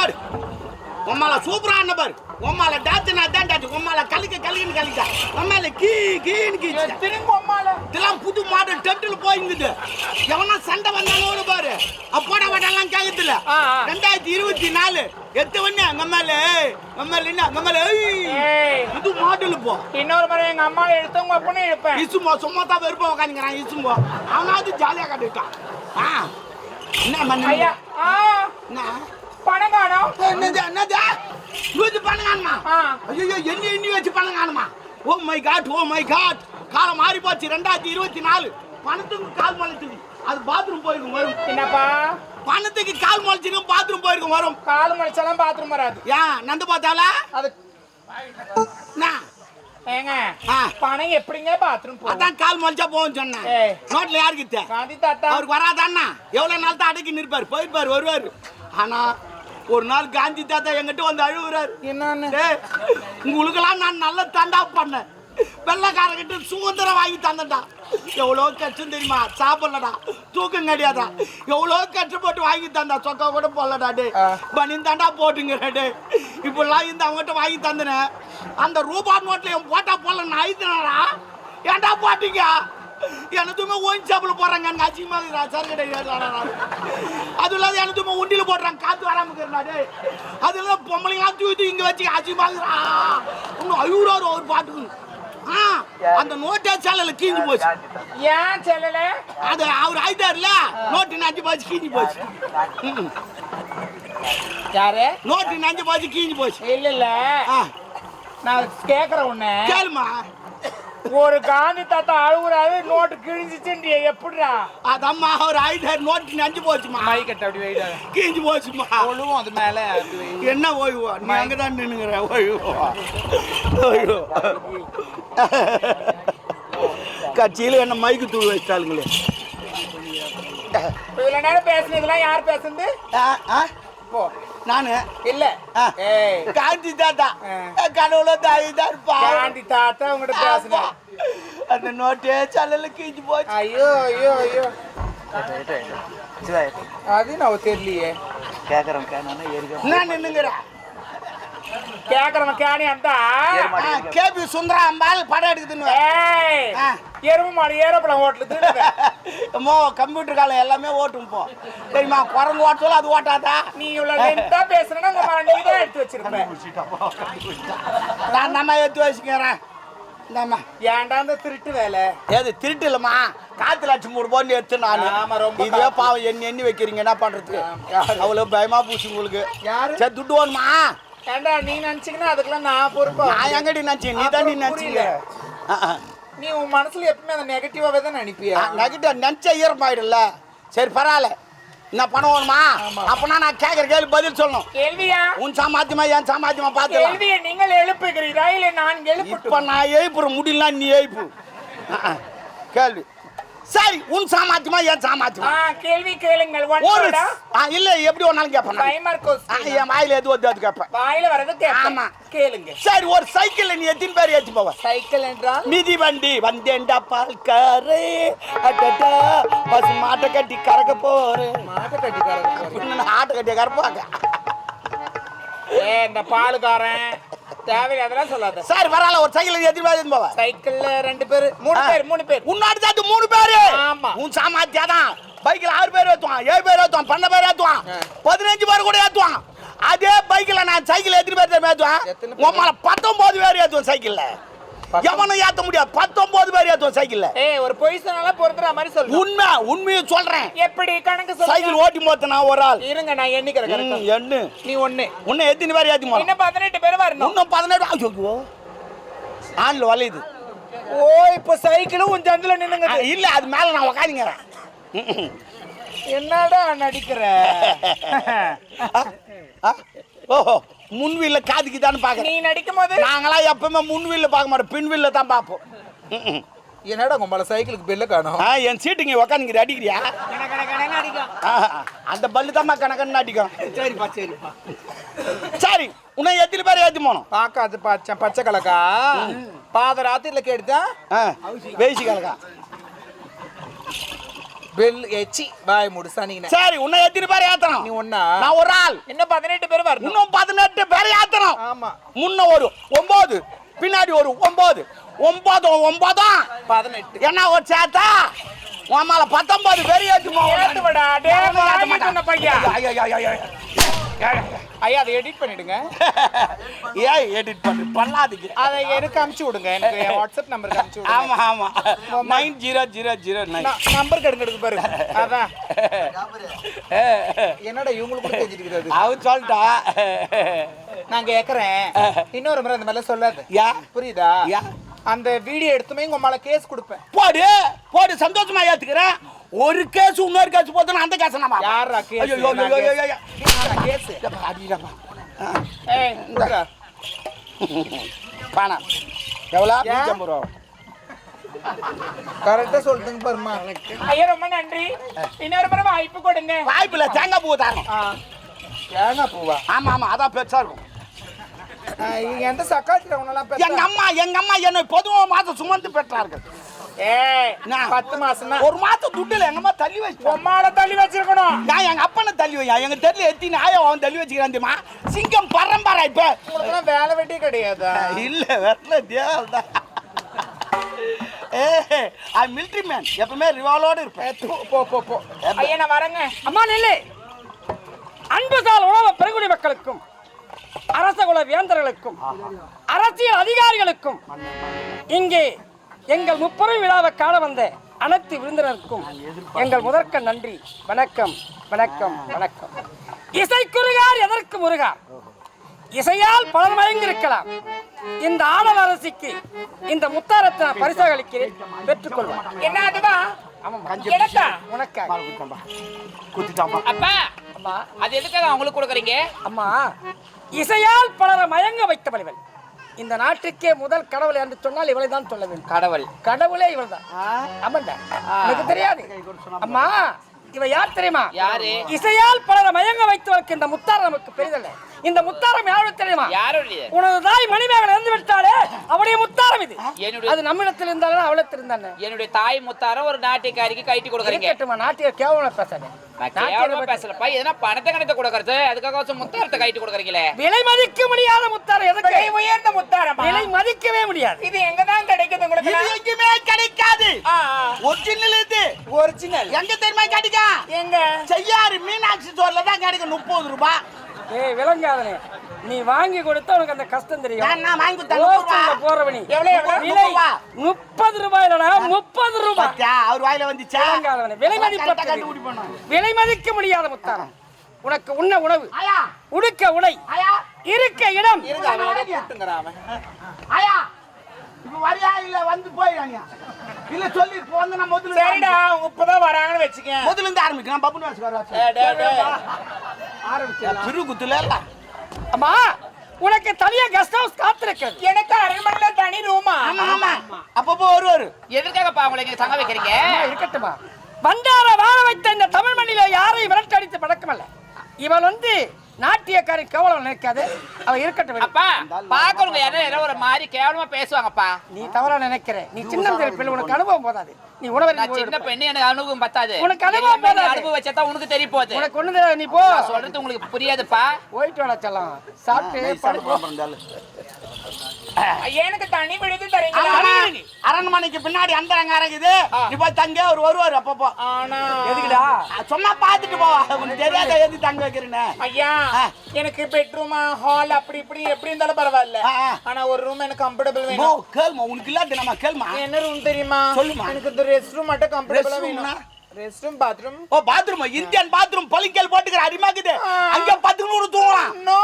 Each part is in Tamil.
போடு உம்மால சூப்பரான பாரு. உம்மால டாச்சு நான் தான் டாச்சு உம்மால கலிக்க கலிக்கன்னு கலிக்க உம்மால கீ கீன்னு கீ திரும்ப அம்மால இதெல்லாம் புது மாடல் டெப்டில் போயிருக்குது. எவனா சண்டை வந்தாலும் பாரு. அப்போட வடெல்லாம் ஆ. ரெண்டாயிரத்தி இருபத்தி நாலு. எத்து வண்ண நம்மால நம்மால என்ன நம்மால ஏய் புது மாடல் போ. இன்னொரு முறை எங்க அம்மாவை எடுத்து உங்க அப்பனே எடுப்பேன். இசும்போ சும்மா தான் வெறுப்பா உட்காந்துக்கிறான் இசும்போ. அவனாவது ஜாலியா கட்டுட்டான் ஆ. என்ன பண்ண ஐயா ஆ. என்ன? பணம் காணோம் என்னது? என்னது. ஐயோ எண்ணி எண்ணி வச்சு பண்ணுங்கம்மா oh my God oh my God. காலம் மாறி போச்சு ரெண்டாயிரத்தி இருபத்தி நாலு பணத்துக்கு கால் முளைச்சுது அது பாத்ரூம் போயிருக்கும் வரும். என்னப்பா? பணத்துக்கு கால் முளைச்சிருக்கும் பாத்ரூம் போயிருக்கும் வரும். கால் முடிச்சாலும் பாத்ரூம் வராது. ஏன் நந்து பார்த்தால அது என்ன? ஏங்க. பணம் எப்படிங்க பாத்ரூம் அதான் கால் முளைச்சா போகும் சொன்னேன். நோட்ல தாத்தா. அவருக்கு வராதாண்ணா. எவ்வளவு நாள் தான் அடக்கி நிற்பார். போயிருப்பார் வருவார். ஆனா ஒரு நாள் காந்தி தாத்தா எங்கிட்ட வந்து அழுகுறாரு. என்னன்னு? உங்களுக்கெல்லாம் நான் நல்ல தண்டா பண்ணேன். வெள்ளக்காரங்கிட்ட சுதந்திரம் வாங்கி தந்தேன்டா. எவ்வளோ கஷ்டம் தெரியுமா? சாப்பிடலடா. தூக்கம் கிடையாதா எவ்வளோ கஷ்டப்பட்டு வாங்கி தந்தா. சொக்கா கூட போடலடா டே. பனின் தாண்டா போட்டுங்கிற டே இப்படிலாம் இந்த அவங்ககிட்ட வாங்கி தந்தனேன் அந்த ரூபா நோட்டில் என் போட்டா போடல நான் ஐத்தினடா ஏன்டா போட்டீங்க? எனதுமே ஓயின் சாப்பிட போறாங்க எனக்கு அசிங்கமாக சரக்கடை அது இல்லாத எனதுமே உண்டியில் போடுறாங்க. காத்து வராம இருக்கிறா டே அது இல்லாத பொம்பளைங்களாம் தூக்கி இங்க வச்சு அசிங்கமாகிறா இன்னும் அழுகுறாரு ஒரு பாட்டுக்கு. அந்த நோட்டா சேலையில கீஞ்சு போச்சு. ஏன் செல்லல அது அவர் ஆயிட்டாருல நோட்டு நஞ்சு போச்சு கீஞ்சு போச்சு. யாரு? நோட்டு நஞ்சு போச்சு கீஞ்சு போச்சு. இல்ல இல்ல. நான் கேக்குறேன் உன்ன. கேளுமா. ஒரு காந்தி தாத்தா அழுகுறாரு நோட்டு கிழிஞ்சிச்சுன்றிய எப்படிடா? அதம்மா அவர் ஆயிட்டாரு நோட்டு நஞ்சு போச்சுமா மை கட்ட அப்படி வைடா கீஞ்சு போச்சுமா ஒழுவும் அது மேல. என்ன ஓய்வோ? நீ அங்கே தான் நின்னுங்கிற ஓய்வோ? ஓய்வோ. கட்சியில் என்ன மைக்கு தூள் வச்சிட்டாளுங்களே. இப்ப இவ்வளவு நேரம் பேசுனதெல்லாம் யார் பேசுனது? ஆ, ஆ, போ. நானு? இல்ல. ஆ. ஏய். காந்தி தாத்தா. கடவுள தாய் தான் காந்தி தாத்தா உங்ககிட்ட பேசுனேன். அந்த நோட்டே சல்லல கீஞ்சு போச்சு. ஐயோ ஐயோ ஐயோ. அது நான் தெரியலையே. என்ன நின்னுங்கிற கேக்குறவன் கேணி அந்த. கேபி சுந்தரா அம்பாள் படம் எடுக்குதுன்னு. எருமை மாடு ஏரோப்ளேன் ஓட்டலுது அம்மோ கம்ப்யூட்டர் காலம் எல்லாமே ஓட்டும் போ. தெரியுமா குரங்கு ஓட்டல அது ஓட்டாதா? நீ இவ்வளவு லென்த்தா பேசுனா உங்க மகன் நீ தான் எடுத்து வச்சிருப்ப. நான் நம்ம எடுத்து வச்சுக்கிறேன். இந்தாம்மா. ஏன்டா அந்த திருட்டு வேலை? ஏது திருட்டு இல்லம்மா. காத்து லட்சம் மூணு போன்னு எடுத்து நான். இதுவே. பாவம் எண்ணி எண்ணி வைக்கிறீங்க. என்ன பண்றது? யாரு? அவ்வளவு பயமா பூச்சி உங்களுக்கு. யாரு? சரி துட்டு வேணுமா? ஏன்டா நீ நினைச்சீங்கன்னா அதுக்கெல்லாம் நான் பொறுப்பா? நான் எங்கடி நினைச்சேன்? நீ தான் நீ நினைச்சீங்க. நீ உன் மனசுல எப்பவுமே அந்த நெகட்டிவாவே தான் நினைப்பியா? நெகட்டிவ் நினைச்ச ஈரமாயிடும்ல. சரி பரவாயில்ல. என்ன பணம் வேணுமா. அப்பனா நான் கேட்குற கேள்வி பதில் சொல்லணும். கேள்வியா? உன் சாமாத்தியமா என் சாமாத்தியமா பார்த்துக்கலாம் கேள்வியை நீங்கள் எழுப்புகிறீரா? இல்ல நான் இப்ப எழுப்பட்டும்? நான் எழுப்புற முடியல நீ எழுப்பு. கேள்வி. சரி உன் சாமாத்தியமா என் சாமாத்தியமா? கேள்வி கேளுங்கள். ஒரு இல்ல எப்படி வேணாலும் கேட்பேன் என் வாயில எது வருது அது கேட்பேன் வாயில வரது ஆமா. கேளுங்க சரி ஒரு சைக்கிள்ல நீ எத்தனை பேர் ஏத்தி போவ? சைக்கிள் என்றால்? மிதி வண்டி வந்தேன்டா பால்காரே. அடடா பசு மாட்டை கட்டி கறக்க போறேன் மாட்டு கட்டிக்காரங்க ஆட்டை கட்டி கறப்பாங்க. ஏ இந்த பாலுக்காரன். தேவையில்லை அதெல்லாம் சொல்லாத சரி பரவாயில்ல ஒரு சைக்கிள் எத்தனை பேர் போவ சைக்கிள்ல ரெண்டு பேர் மூணு பேர் மூணு பேர் உன்னாடி தாத்து மூணு பேரு ஆமா. உன் சாமாத்தியா தான் பைக்கில் ஆறு பேர் ஏத்துவான் ஏழு பேர் ஏத்துவான் பன்னெண்டு பேர் ஏத்துவான் ஆ. பதினஞ்சு பேர் கூட ஏத்துவான் அதே பைக்கில் நான் சைக்கிள் எத்தனை பேர் பேர்? உன் மேல பத்தொன்பது பேர் ஏத்துவான் சைக்கிள்ல? எவனும் ஏத்த முடியாது. பத்தொன்பது பேர் ஏத்துவான் சைக்கிள்ல. ஏய் ஒரு பொய் சொன்னாலும் பொறுத்துற மாதிரி சொல்லு. உண்மை உண்மையை சொல்றேன். எப்படி கணக்கு சொல்லு சைக்கிள் ஓட்டி போத்த நான் ஒரு ஆள். இருங்க நான் எண்ணிக்கிறேன் ம், கரெக்டா எண்ணு. நீ ஒண்ணு. உன்னை எத்தனை பேர் ஏத்தி போறான் இன்னும் பதினெட்டு பேர் வரணும். இன்னும் பதினேழு ஐயோ ஆண்ல வளையுது ஓ இப்போ சைக்கிளும் உன் சந்தில ஆ, நின்னுங்க இல்ல அது மேல நான் உக்காந்துங்கிறேன். என்னடா நடிக்கிற? ஓஹோ. முன் வீல்ல காதுக்குதான்னு நீ பாக்குறேன் நடிக்கும் போது நாங்களாம் எப்பவுமே முன் வீல்ல பார்க்க மாட்டோம் பின் வீல்ல தான் பார்ப்போம். என்னடா உங்களை சைக்கிளுக்கு பெல்ல காணும்? ஆ என் சீட்டுங்க உக்காந்துங்க அடிக்கிறியா? அந்த பல்லு தான் கணக்கன்னு அடிக்கும். சரிப்பா சரிப்பா. சரி உன்னை எத்தனை பேர் ஏற்றி போனோம். பாக்காது பச்சை பச்சை கலக்கா? பாத ராத்திரில கேட்டுதான் ஆ வேசி கலக்கா. பெல் எச்சி வாய் மூடு சனிங்க சரி உன்னை எத்தனை பேர் ஏத்தணும். நீ ஒண்ணா? நான் ஒரு ஆள். இன்னும் பதினெட்டு பேர் வரணும்? இன்னும் பதினெட்டு பேர் ஏத்தணும். ஆமா. முன்ன ஒரு ஒன்பது பின்னாடி ஒரு ஒன்பது ஒன்பதும் ஒன்பதும் பதினெட்டு. என்ன ஒரு சேத்தா? உன் மேல பத்தொன்பது பேர் ஏற்றி ஏத்துவடா, டேய், வாங்கி சொன்ன பையன். ஐயா அதை எடிட் பண்ணிடுங்க. ஏன் எடிட் பண்ணு பண்ணாதீங்க. அதை எனக்கு அனுப்பிச்சு விடுங்க. எனக்கு என் வாட்ஸ்அப் நம்பருக்கு அனுப்பிச்சு விடுங்க. ஆமா ஆமா. Nine zero zero zero nine. Number கடுங்க எடுக்க பாருங்க அதான். என்னடா இவங்களுக்கு கூட தெரிஞ்சிருக்கிறது அவர் சொல்லிட்டா. நான் கேக்குறேன். இன்னொரு முறை அந்த மாதிரிலாம் சொல்லாத. யா? புரியுதா? யா? அந்த வீடியோ எடுத்துமே உங்க மேல கேஸ் கொடுப்பேன். போடு போடு சந்தோஷமா ஏத்துக்கிறேன். ஒரு கேஸ் இன்னொரு கேஸ் போதும் அந்த கேஸ் நம்ம யாரா case? ஐயோ ஐயோ ஐயோ. ஐயோ கேஸ் அடிடப்பா ஏய் இந்தா. பணம் எவ்வளோ? நூற்றம்பது ரூபா. கரெக்டா சொல்லுங்க பாருமா ஐயா ரொம்ப நன்றி. இன்னொரு முறை வாய்ப்பு கொடுங்க. வாய்ப்புல தேங்காய் பூ தரணும். ஆ. தேங்காய் பூவா? ஆமா ஆமா அதான் பெருசா இருக்கும். எந்த சக்காத்துல உன்னெல்லாம் எங்க? அம்மா எங்க அம்மா என்னை பொதுவா மாசம் சுமந்து பெற்றார்கள். பத்து மாசம் ஒரு மாசம் துட்டுல எங்க அம்மா தள்ளி வச்சு உம்மால தள்ளி வச்சிருக்கணும். நான் எங்க அப்பனை தள்ளி வையா? எங்க தெருல எத்தி நாய அவன் தள்ளி வச்சுக்கிறான் தெரியுமா? சிங்கம் பரம்பரை இப்ப. வேலை வெட்டி கிடையாதா? இல்ல வரல தேவதான் ஏ ஐ மிலிட்ரி மேன் எப்பவுமே ரிவாலோட இருப்பேன். போ, போ போ. ஐயா நான் வரேங்க. அம்மா நெல்லு. அன்புசால் உணவு பெருங்குடி மக்களுக்கும் அரச குல வேந்தர்களுக்கும் அரசியல் அதிகாரிகளுக்கும் இங்கே எங்கள் முப்பெரும் விழாவை காண வந்த அனைத்து விருந்தினருக்கும் எங்கள் முதற்க நன்றி. வணக்கம் வணக்கம் வணக்கம். இசைக்குருகார் எதற்கு முருகார் இசையால் பலர் மயங்கிருக்கலாம் இந்த ஆடல் அரசிக்கு இந்த முத்தாரத்தை நான் பரிசாக அளிக்கிறேன் பெற்றுக்கொள்வேன் என்ன அம்மா. அது எதுக்காக அவங்களுக்கு கொடுக்குறீங்க? அம்மா இசையால் பலரை மயங்க வைத்தவள் இந்த நாட்டுக்கே முதல் கடவுள் என்று சொன்னால் இவளை தான் சொல்ல வேண்டும். கடவுள். கடவுளே இவள் தான் ஆமாண்டா. எனக்கு தெரியாது. அம்மா இவ யார் தெரியுமா? யாரு? இசையால் பலரை மயங்க வைத்தவளுக்கு இந்த முத்தாரம் நமக்கு பெரிதல்ல. இந்த முத்தாரம் யாரு தெரியுமா? யாருடைய உனது தாய் மணிமேகலை இறந்து விட்டாலே அவருடைய முத்தாரம் இது. என்னுடைய- அது நம்மிடத்தில் இருந்தாலும் அவளத்தில் இருந்தானே என்னுடைய தாய் முத்தார ஒரு நாட்டுக்காரிக்கு கைட்டி கொடுக்குறீங்க. இருக்கட்டுமா நாட்டிய கேவலம் பேசாத. பேசலப்பா எதனா பணத்தை கணத்தை கொடுக்கறது? அதுக்காக முத்தாரத்தை கைட்டி கொடுக்குறீங்களே. விலை மதிக்க முடியாத முத்தாரம் எதுக்கு? விலை உயர்ந்த முத்தாரமா? விலை மதிக்கவே முடியாது. இது எங்க தான் கிடைக்குது உங்களுக்கு? இது கிடைக்காது. ஒரிஜினல் இது. ஒரிஜினல் எங்க தெரியுமா கிடைக்கும் எங்க? செய்யாறு மீனாட்சி ஸ்டோர்ல தான் கிடைக்கும். முப்பது ரூபாய். ஏய் விளங்காதனே. நீ வாங்கி கொடுத்தா உனக்கு அந்த கஷ்டம் தெரியும். நான் வாங்கி கொடுத்தேன். போறவனி? விலை முப்பது ரூபா. முப்பது ரூபாய் அவர் வாயில வந்துச்சா? விளங்காதவனே. விலை பண்ணோம் விலை மதிக்க முடியாத முத்தாரம் உனக்கு உண்ண உணவு. உடுக்க உடை. இருக்க இடம். வரியா இல்ல வந்து போயிடாங்க இல்ல சொல்லி இப்போ வந்து நான் முதல்ல சரிடா அவங்க இப்பதான் வராங்கன்னு வச்சுக்க முதல்ல இருந்து ஆரம்பிக்கலாம் பப்புனு வாசி டேய், டேய், டேய். ஆரம்பிச்சு திரு குத்துல இல்ல. அம்மா உனக்கு தனியா கெஸ்ட் ஹவுஸ் காத்திருக்கிறது எனக்கு அரண்மனையில தனி ரூமா ஆமா ஆமா. அப்பப்போ வருவாரு. எதுக்காகப்பா அவங்களை இங்க தங்க வைக்கிறீங்க? இருக்கட்டுமா வண்டார வாழ வைத்த இந்த தமிழ் மண்ணில யாரையும் விரட்டடித்து பழக்கமல்ல. இவள் வந்து நாட்டியக்காரி கவலம் நினைக்காது. அவ இருக்கட்டும். அப்பா பாக்குறவங்க யாரும் யாரோ ஒரு மாதிரி கேவலமா பேசுவாங்கப்பா. நீ தவறா நினைக்கிற. நீ சின்ன பிள்ளை. உனக்கு அனுபவம் போதாது. நீ உணவு சின்ன பெண்ணு எனக்கு அனுபவம் பத்தாது. உனக்கு அனுபவம் போதாது. அனுபவம் வச்சா உனக்கு தெரிய போகுது உனக்கு ஒண்ணு தெரியாது, நீ போ. சொல்றது உங்களுக்கு புரியாதுப்பா. போயிட்டு வாடா செல்லம். சாப்பிட்டு படுப்போம் எனக்கு தனி விடுதி தரீங்களா? ஆமா. அரண்மனைக்கு பின்னாடி அந்த அங்க இருக்குது நீ போய் தங்க அவர் வருவாரு அப்பப்போ. ஆனா. எதுக்குடா? சொன்னா பாத்துட்டு போவா உனக்கு தெரியாத எது தங்க வைக்கிறேன்னு? ஐயா. எனக்கு பெட்ரூமா ஹால் அப்படி இப்படி எப்படி இருந்தாலும் பரவாயில்ல. ஆனா ஒரு ரூம் எனக்கு கம்ஃபர்டபுள் வேணும். கேள்மா உனக்கு இல்லாத நம்ம கேள்மா என்ன ரூம் தெரியுமா? சொல்லுமா. எனக்கு இந்த ரெஸ்ட் ரூம் மட்டும் கம்ஃபர்டபுளா வேணும்? Rest room bathroom oh bathroom Indian bathroom பளிக்கல் போட்டுக்கிற அடிமாக்குது. அங்க பத்து நூறு தூங்கலாம். நோ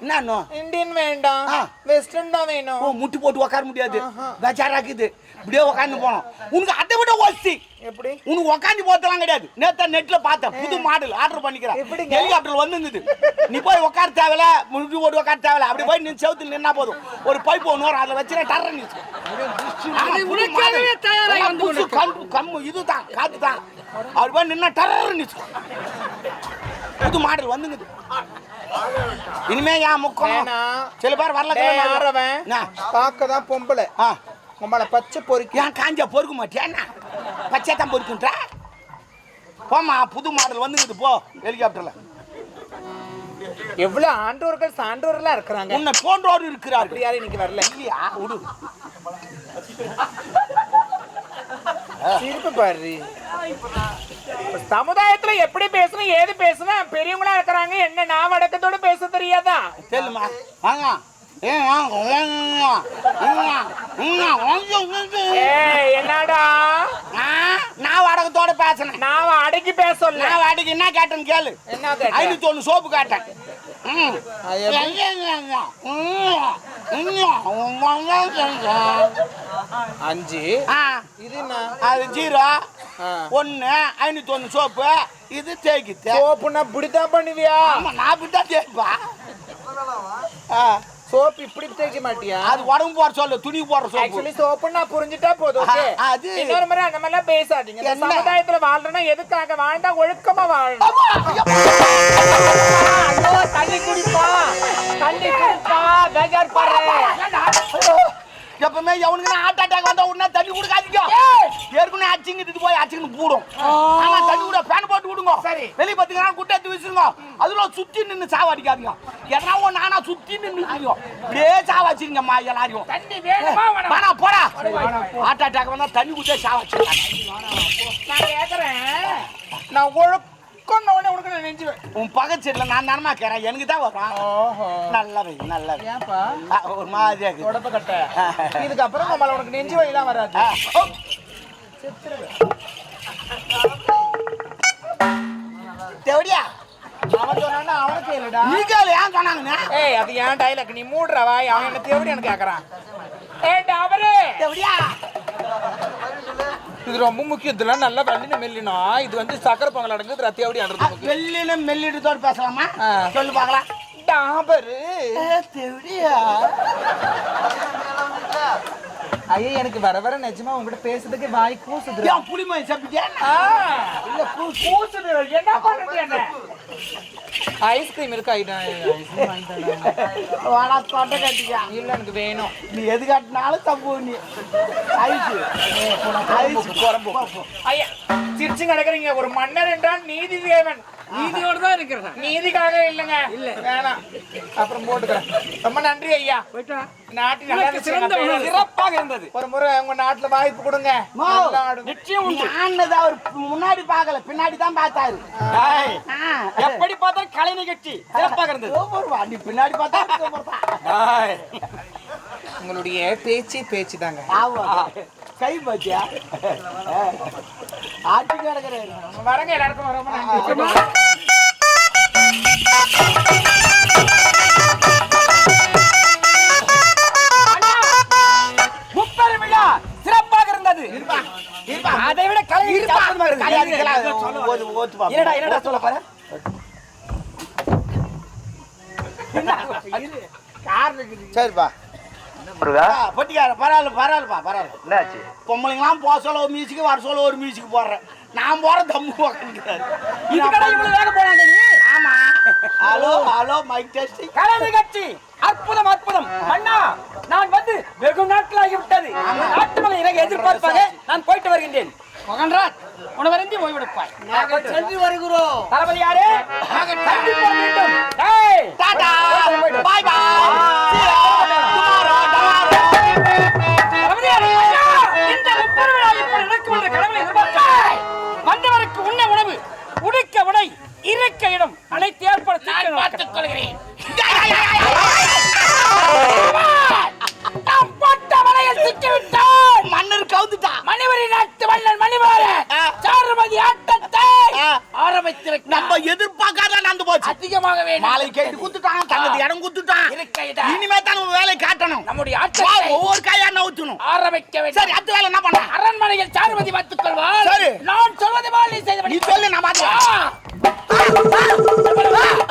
என்ன இன்னும் இந்தியன் வேண்டாம். வெஸ்டர்ன் தான் வேணும். ஓ முட்டி போட்டு உட்கார முடியாது. பெஜாராக்குது. இப்படியே உட்காந்து போனோம். உனக்கு அதை விட ஒஸ்தி எப்படி? உனக்கு உட்காந்து போத்தலாம் கிடையாது. நேத்தா நெட்ல பார்த்தேன். புது மாடல் ஆர்டர் பண்ணிக்கிறேன்? ஹெலிகாப்டர் வந்துருந்தது. நீ போய் உட்கார தேவையில்ல முட்டி போட்டு உட்கார தேவையில்ல. அப்படி போய் நீ செவுத்துல நின்னா போதும். ஒரு பைப் ஒன்று வரும். அதில் வச்சுனா டர்ற கொண்டிருக்கிறது. கம்மு இதுதான் காத்து தான் அவர் போய் நின்னா டர்ற நிச்சு புது மாடல் வந்துங்குது இனிமே ஏன் முக்கம். சில பேர் வரல. யாரவன்? பார்க்க தான் பொம்பளை. உங்களை பச்சை பொறுக்கி. ஏன் காஞ்சா பொறுக்க மாட்டியா என்ன? பச்சை தான் பொறுக்குன்றா? போம்மா புது மாடல் வந்துங்குது போ ஹெலிகாப்டர்ல. எவ்வளவு ஆண்டோர்கள் சான்றோர்களா இருக்கிறாங்க? உன்னை போன்றோர் இருக்கிறார்கள். அப்படி யாரும் இன்னைக்கு வரல. இல்லையா? விடு சிரிப்பு பாரு. சமுதாயத்துல எப்படி பேசணும் ஏது பேசணும் பெரியவங்களா இருக்கிறாங்க என்ன நான் அடக்கத்தோட பேச தெரியாதா? தெரியுமா வாங்க. என்னடா? நான் வடகத்தோட பேசினேன். நான் அடக்கி நான் வாடகை என்ன கேட்டேன்னு கேளு. என்ன? ஐநூத்தி ஒண்ணு சோப்பு கேட்டேன்? அஞ்சு. இது அது ஜீரோ. ஒன்னு ஐநூத்தி ஒண்ணு சோப்பு. இது தேய்க்குது சோப்புனா இப்படித்தான் பண்ணுவியா? நான் அப்படித்தான் தேய்ப்பா சோப்பு இப்படி தேய்க்க மாட்டியா? அது உடம்பு போற சொல்லு துணி போடுற சோப்பு ஆக்சுவலி சோப்பு நான் புரிஞ்சுட்டா போதும் அது- இன்னொரு முறை அந்த மாதிரிலாம் பேசாதீங்க. இந்த? சமுதாயத்துல வாழ்றேன்னா எதுக்காக வாழ்ந்தா ஒழுக்கமா வாழணும் தண்ணி குடிப்பா தண்ணி குடிப்பா பேஜார் பாரு எப்பவுமே எவனுக்கு ஹார்ட் அட்டாக் வந்தா உடனே தண்ணி கொடுக்காதீங்க. ஏற்கனவே அச்சிங்கிட்டு போய் அச்சிங்கன்னு பூடும். ஆமா தண்ணி கூட ஃபேன் போட்டு விடுங்க. சரி. வெளிய பாத்தீங்கன்னா குட்டை எடுத்து வீசுங்க. அதுல சுத்தி நின்னு சாவடிக்காதீங்க எதனா ஒண்ணு நானா சுத்தி நின்னு இப்படியே சாவச்சிருங்கம்மா எல்லாரையும். தண்ணி வேணுமா வேணாமா? வேணா போடா. ஹார்ட் அட்டாக் வந்தா தண்ணி குடிச்சே சாவச்சிருக்காங்க நான் கேக்குறேன். நான் ஒழுக்கம் உடனே உனக்கு நான் நெஞ்சுவேன். உன் பக்கத்து நான் தானமா கேறேன் எனக்கு தான் வரும். ஓஹோ. ஏன்பா? ஆ, ஒரு மாதிரியா இருக்கு உடம்ப கட்ட. இதுக்கப்புறம் நம்மள உனக்கு நெஞ்சு வலிலாம் வராது. ஆ, ஓ. தேவடியா? அவன் அவனுக்கு இல்லடா நீ கேளு ஏன் சொன்னாங்கண்ணே ஏய் அது ஏன் டைலாக் நீ மூடுற வாய். அவன் என்ன தேவடியான்னு கேக்குறான். ஏய் தேவடியா? இது ரொம்ப முக்கியம். இதெல்லாம் நல்லா வள்ளின மெல்லினா இது வந்து சக்கரை பொங்கல் அடங்குது ரத்தியாவடி அடங்குது முக்கியம் வெள்ளின மெல்லிடுதோடு பேசலாமா. சொல்லு பார்க்கலாம். டாபரு. தேவடியா ஐயா எனக்கு வர வர நிஜமா உங்ககிட்ட பேசுறதுக்கு வாய் கூசுது ஏன் புளிமை சாப்பிட்டியா இல்ல கூசுது. என்ன பண்ணுறது என்ன? ஐஸ்கிரீம் இருக்கு ஐடா ஐஸ்கிரீம் வாங்கிட்டா வாடா தொண்டை கட்டியா? இல்ல எனக்கு வேணும். நீ எது காட்டினாலும் தப்பு நீ. ஐசு ஐசு குறம்பு ஐயா சிரிச்சு கிடக்குறீங்க ஒரு மன்னர் என்றால் நீதி தேவன். நீதியோடு தான் இருக்கிறேன். நீதிக்காக இல்லைங்க. இல்ல. வேணாம். அப்புறம் போட்டுக்கிறேன். ரொம்ப நன்றி ஐயா. போயிட்டா. உணவு. சிறப்பாக இருந்தது. ஒரு முறை உங்க நாட்டுல வாய்ப்பு கொடுங்க. நிச்சயம் உண்டு. ஆனது அவர் முன்னாடி பார்க்கல பின்னாடி தான் பார்த்தாரு. எப்படி பார்த்தா கலை நிகழ்ச்சி. சிறப்பாக இருந்தது. நீ பின்னாடி பார்த்தா. உங்களுடைய பேச்சு பேச்சு தாங்க. கை பாத்தியா? ஆட்டி கிடக்குறாரு வரங்க எல்லாருக்கும் அதை விட கலை. என்னடா என்னடா சொல்ல பாரு சரிப்பா. பொட்டிக்கார பரவாயில்ல பரவாயில்லப்பா பரவாயில்ல. என்னாச்சு? பொம்பளைங்களாம் போக சொல்ல ஒரு மியூசிக் வர சொல்ல ஒரு மியூசிக் போடுறேன். நான் போற தம்மு உக்காந்துக்கிறாரு. இதுக்கடா இவ்வளவு வேக போனாங்க நீ? ஆமா. ஹலோ ஹலோ மைக் டெஸ்டிங் கலை நிகழ்ச்சி அற்புதம் அற்புதம். அண்ணா நான் வந்து வெகு நாட்களாகி விட்டது நாட்டு மலை நான் போயிட்டு வருகின்றேன். மகன்ராஜ் உணவருந்தி ஓய்வெடுப்பாய் நாங்கள் சென்று வருகிறோம். தளபதி யாரு? மீண்டும். டாடா! வா. பாய் பாய்! இடம் அனைத்து ஏற்பாடு செய்து பார்த்துக் கொள்கிறேன் நாம் போட்ட வலையில் சிக்கிவிட்டோம் மன்னர் கவுத்துட்டா மணிவரி நாட்டு மன்னன் மணிமாறன் ஆ. சாருமதி ஆட்டத்தை. ஆரம்பித்து நம்ம எதிர்பார்க்காத நடந்து போச்சு. அதிகமாக வேண்டும் மாலை கேட்டு குத்துட்டான் தங்கது இடம் குத்துட்டான். இருக்கைதா. இனிமே தான் நம்ம வேலையை காட்டணும். நம்முடைய ஆட்டத்தை ஒவ்வொரு காயா நவுத்தணும். ஆரம்பிக்க வேண்டும். சரி அடுத்த வேலை என்ன பண்ண அரண்மனையில் சாருமதி பார்த்துக் கொள்வாள் சரி. நான் சொல்வது போல் நீ செய்து நீ சொல்லு நான் வா